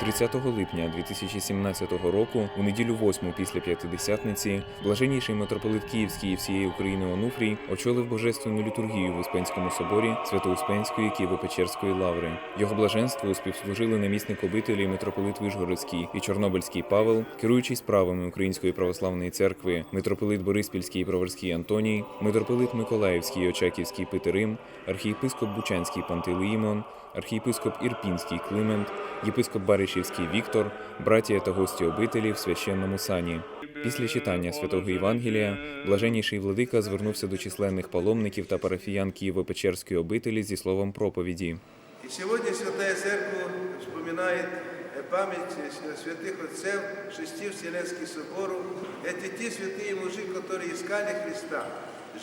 30 липня 2017 року, у неділю 8 після п'ятидесятниці, блаженніший митрополит Київський і всієї України Онуфрій очолив божественну літургію в Успенському соборі Свято-Успенської Києво-Печерської лаври. Його блаженству співслужили намісник обителі митрополит Вишгородський і Чорнобильський Павел, керуючий справами Української православної церкви, митрополит Бориспільський і Броварський Антоній, митрополит Миколаївський і Очаківський Петерим, архієпископ Бучанський Пантелеїмон, архієпископ Ірпінський Климент, єпископ Баришівський Віктор, братія та гості обителі в священному сані. Після читання святого Євангелія блаженніший владика звернувся до численних паломників та парафіян Києво-Печерської обителі зі словом проповіді. И сегодня Святая Церковь вспоминает э, память э, святых отцев шести Вселенских соборов. Это те святые мужи, которые искали Христа,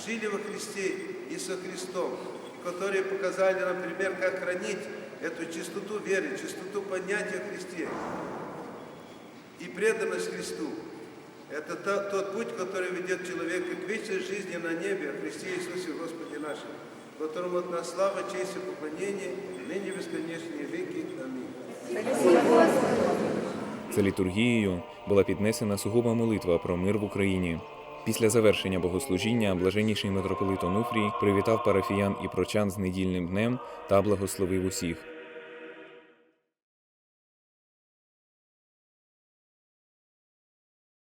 жили во Христе и со Христом, которые показали нам пример, как хранить эту чистоту веры, чистоту понятия о Христе и преданность Христу. Это та- тот путь, который ведет человека к вечной жизни на небе, о Христе Иисусе Господе нашем, которому от нас слава, честь и поклонение, ныне в бесконечные веки. Аминь. За літургією була піднесена сугуба молитва про мир в Україні. Після завершення богослужіння блаженніший митрополит Онуфрій привітав парафіян і прочан з недільним днем та благословив усіх.